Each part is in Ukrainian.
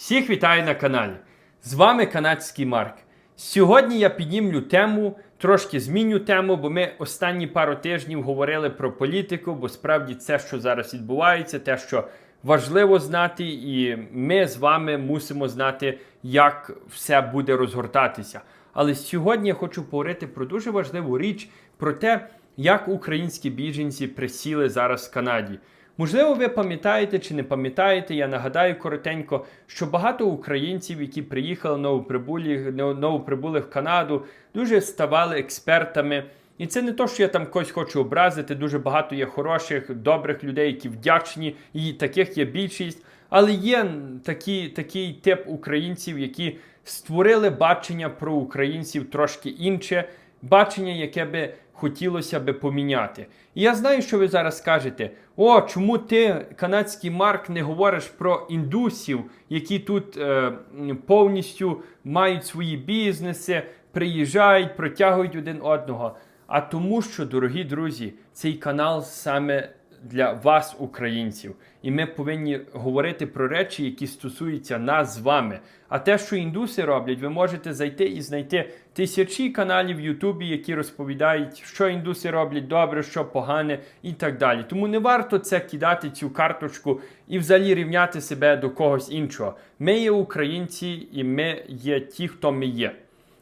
Всіх вітаю на каналі. З вами канадський Марк. Сьогодні я піднімлю тему, трошки зміню тему, бо ми останні пару тижнів говорили про політику, бо справді це, що зараз відбувається, те, що важливо знати, і ми з вами мусимо знати, як все буде розгортатися. Але сьогодні я хочу поговорити про дуже важливу річ, про те, як українські біженці присіли зараз в Канаді. Можливо, ви пам'ятаєте чи не пам'ятаєте, я нагадаю коротенько, що багато українців, які приїхали новоприбулі, новоприбули в Канаду, дуже ставали експертами. І це не то, що я там когось хочу образити. Дуже багато є хороших, добрих людей, які вдячні, і таких є більшість. Але є такі, такий тип українців, які створили бачення про українців трошки інше, бачення, яке би хотілося би поміняти. І я знаю, що ви зараз скажете: о, чому ти, канадський Марк, не говориш про індусів, які тут е, повністю мають свої бізнеси, приїжджають, протягують один одного. А тому, що, дорогі друзі, цей канал саме для вас, українців, і ми повинні говорити про речі, які стосуються нас з вами. А те, що індуси роблять, ви можете зайти і знайти тисячі каналів в Ютубі, які розповідають, що індуси роблять добре, що погане і так далі. Тому не варто це кидати цю карточку і взагалі рівняти себе до когось іншого. Ми є українці, і ми є ті, хто ми є.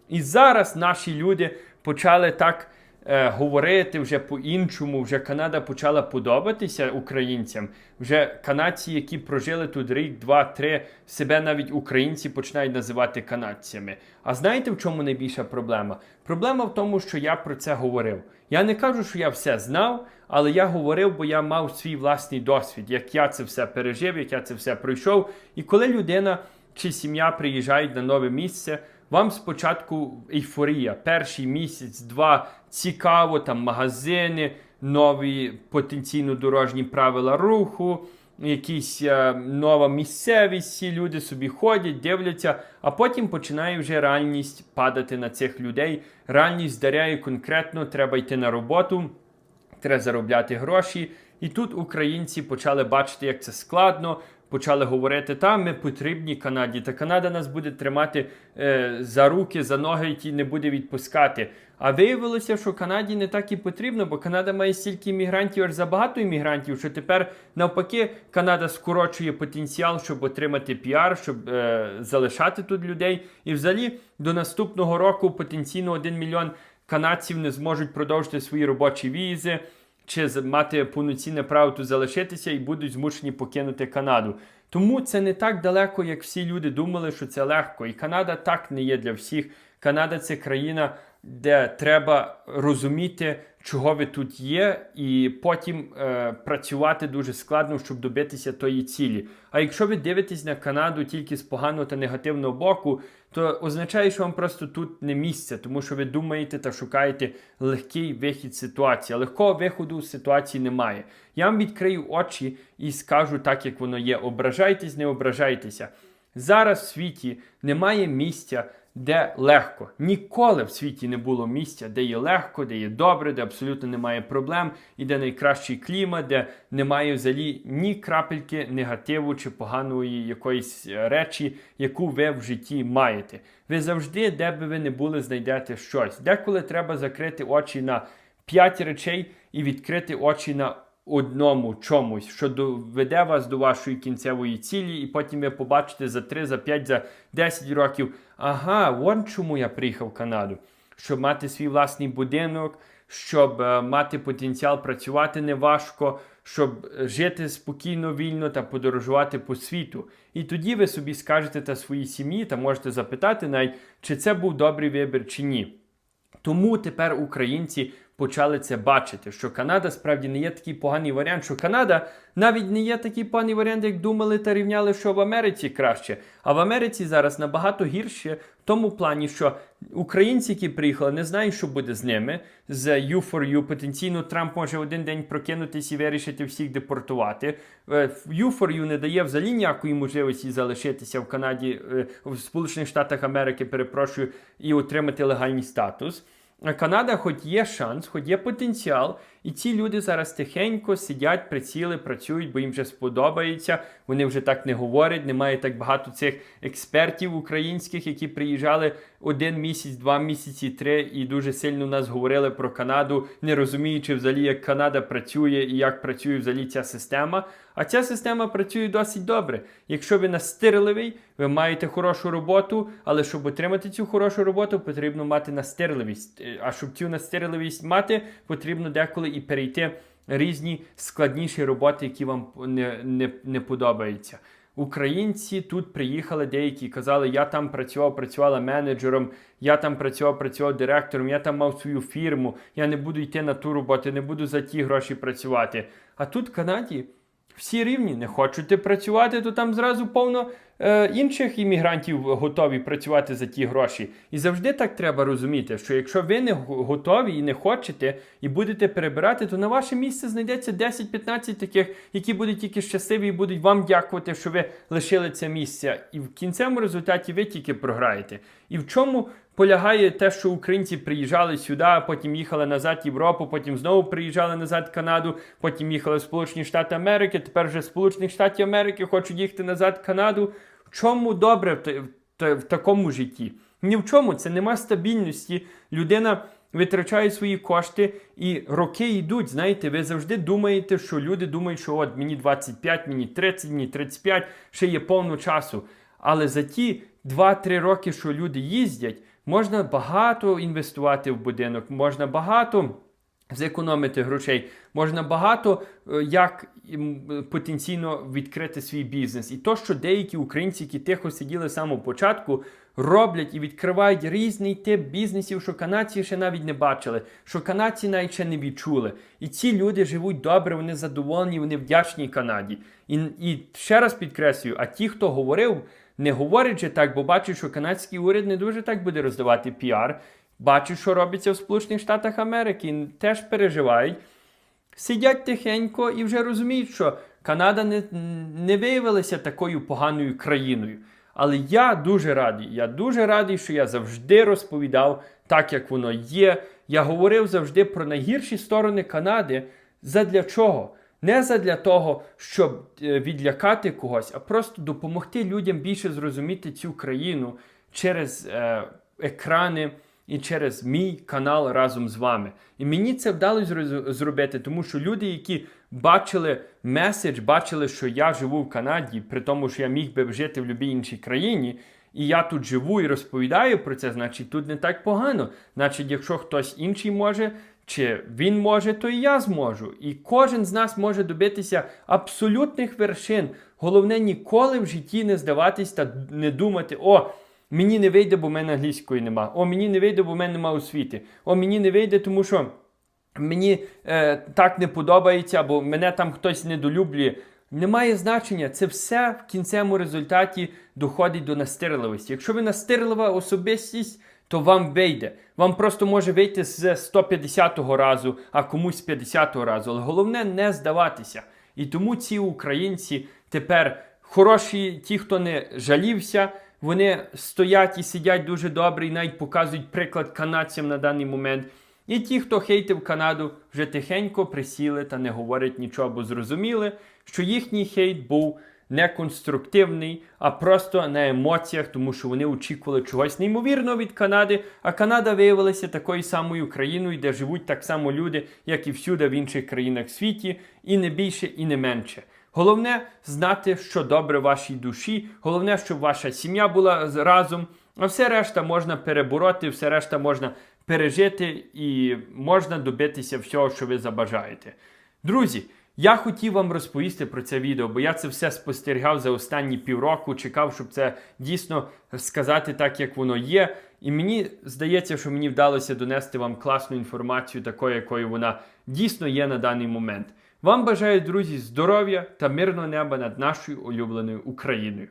І зараз наші люди почали так говорити вже по-іншому. Вже Канада почала подобатися українцям. Вже канадці, які прожили тут рік, два, три, себе навіть українці починають називати канадцями. А знаєте, в чому найбільша проблема? Проблема в тому, що я про це говорив. Я не кажу, що я все знав, але я говорив, бо я мав свій власний досвід, як я це все пережив, як я це все пройшов. І коли людина чи сім'я приїжджають на нове місце. Вам спочатку ейфорія, перший місяць, два цікаво, там магазини, нові потенційно дорожні правила руху, якісь е, нова місцевість, всі люди собі ходять, дивляться, а потім починає вже реальність падати на цих людей. Реальність здаряє конкретно, треба йти на роботу, треба заробляти гроші. І тут українці почали бачити, як це складно. Почали говорити, та ми потрібні Канаді, та Канада нас буде тримати е, за руки, за ноги, які не буде відпускати. А виявилося, що Канаді не так і потрібно, бо Канада має стільки іммігрантів, аж забагато іммігрантів, що тепер навпаки Канада скорочує потенціал, щоб отримати піар, щоб е, залишати тут людей. І взагалі до наступного року потенційно 1 мільйон канадців не зможуть продовжити свої робочі візи чи мати повноцінне право тут залишитися і будуть змушені покинути Канаду. Тому це не так далеко, як всі люди думали, що це легко. І Канада так не є для всіх. Канада це країна, де треба розуміти, чого ви тут є, і потім е, працювати дуже складно, щоб добитися тої цілі. А якщо ви дивитесь на Канаду тільки з поганого та негативного боку, то означає, що вам просто тут не місце, тому що ви думаєте та шукаєте легкий вихід ситуації. Легкого виходу з ситуації немає. Я вам відкрию очі і скажу так, як воно є. Ображайтесь, не ображайтеся. Зараз в світі немає місця, де легко. Ніколи в світі не було місця, де є легко, де є добре, де абсолютно немає проблем, і де найкращий клімат, де немає взагалі ні крапельки негативу чи поганої якоїсь е, речі, яку ви в житті маєте. Ви завжди, де би ви не були, знайдете щось. Деколи треба закрити очі на п'ять речей і відкрити очі на одному чомусь, що доведе вас до вашої кінцевої цілі, і потім ви побачите за 3, за 5, за 10 років. Ага, вон чому я приїхав в Канаду. Щоб мати свій власний будинок, щоб е, мати потенціал працювати неважко, щоб жити спокійно, вільно та подорожувати по світу. І тоді ви собі скажете та своїй сім'ї, та можете запитати навіть, чи це був добрий вибір, чи ні. Тому тепер українці почали це бачити, що Канада справді не є такий поганий варіант, що Канада навіть не є такий поганий варіант, як думали та рівняли, що в Америці краще. А в Америці зараз набагато гірше в тому плані, що українці, які приїхали, не знають, що буде з ними. З U4U потенційно Трамп може один день прокинутися і вирішити всіх депортувати. Е, U4U не дає взагалі ніякої можливості залишитися в Канаді, е, в Сполучених Штатах Америки, перепрошую, і отримати легальний статус. Канада, хоч є шанс, хоч є потенціал, І ці люди зараз тихенько сидять, приціли, працюють, бо їм вже сподобається. Вони вже так не говорять. Немає так багато цих експертів українських, які приїжджали один місяць, два місяці, три, і дуже сильно нас говорили про Канаду, не розуміючи взагалі, як Канада працює і як працює взагалі ця система. А ця система працює досить добре. Якщо ви настирливий, ви маєте хорошу роботу, але щоб отримати цю хорошу роботу, потрібно мати настирливість. Е, А щоб цю настирливість мати, потрібно деколи і перейти різні складніші роботи, які вам не, не, не подобаються. Українці тут приїхали деякі казали, я там працював, працювала менеджером, я там працював, працював директором, я там мав свою фірму, я не буду йти на ту роботу, не буду за ті гроші працювати. А тут в Канаді всі рівні, не хочете працювати, то там зразу повно інших іммігрантів готові працювати за ті гроші. І завжди так треба розуміти, що якщо ви не готові і не хочете, і будете перебирати, то на ваше місце знайдеться 10-15 таких, які будуть тільки щасливі і будуть вам дякувати, що ви лишили це місце. І в кінцевому результаті ви тільки програєте. І в чому полягає те, що українці приїжджали сюди, потім їхали назад в Європу, потім знову приїжджали назад в Канаду, потім їхали в Сполучені Штати Америки, тепер вже Сполучених Штатів Америки хочуть їхати назад в Канаду. Чому добре в, в, в такому житті? Ні в чому, це нема стабільності. Людина витрачає свої кошти і роки йдуть. Знаєте, ви завжди думаєте, що люди думають, що от мені 25, мені 30, мені 35, ще є повно часу. Але за ті 2-3 роки, що люди їздять, можна багато інвестувати в будинок, можна багато зекономити грошей, можна багато е, як потенційно відкрити свій бізнес. І то, що деякі українці, які тихо сиділи з самого початку, роблять і відкривають різний тип бізнесів, що канадці ще навіть не бачили, що канадці навіть ще не відчули. І ці люди живуть добре, вони задоволені, вони вдячні Канаді. І, і ще раз підкреслюю, а ті, хто говорив, не говорять же так, бо бачать, що канадський уряд не дуже так буде роздавати піар. Бачать, що робиться в Сполучених Штатах Америки, теж переживають. Сидять тихенько і вже розуміють, що Канада не, не виявилася такою поганою країною. Але я дуже радий. Я дуже радий, що я завжди розповідав так, як воно є. Я говорив завжди про найгірші сторони Канади. Задля чого? Не задля того, щоб е, відлякати когось, а просто допомогти людям більше зрозуміти цю країну через е, екрани і через мій канал разом з вами. І мені це вдалося зробити, тому що люди, які бачили меседж, бачили, що я живу в Канаді, при тому, що я міг би жити в будь-якій іншій країні. І я тут живу і розповідаю про це, значить тут не так погано. Значить, якщо хтось інший може, чи він може, то і я зможу. І кожен з нас може добитися абсолютних вершин. Головне ніколи в житті не здаватись та не думати, о, мені не вийде, бо в мене англійської нема. О, мені не вийде, бо в мене нема освіти. О, мені не вийде, тому що мені е, так не подобається, або мене там хтось недолюблює. Немає значення, це все в кінцевому результаті доходить до настирливості. Якщо ви настирлива особистість, то вам вийде. Вам просто може вийти з 150-го разу, а комусь з 50-го разу. Але головне не здаватися. І тому ці українці тепер хороші, ті, хто не жалівся, вони стоять і сидять дуже добре, і навіть показують приклад канадцям на даний момент. І ті, хто хейтив Канаду, вже тихенько присіли та не говорять нічого, бо зрозуміли, що їхній хейт був не конструктивний, а просто на емоціях, тому що вони очікували чогось неймовірного від Канади. А Канада виявилася такою самою країною, де живуть так само люди, як і всюди в інших країнах світі, і не більше, і не менше. Головне знати, що добре вашій душі, головне, щоб ваша сім'я була разом, а все решта можна перебороти, все решта можна пережити і можна добитися всього, що ви забажаєте. Друзі, я хотів вам розповісти про це відео, бо я це все спостерігав за останні півроку, чекав, щоб це дійсно сказати так, як воно є. І мені здається, що мені вдалося донести вам класну інформацію, такою, якою вона дійсно є на даний момент. Вам бажаю, друзі, здоров'я та мирного неба над нашою улюбленою Україною.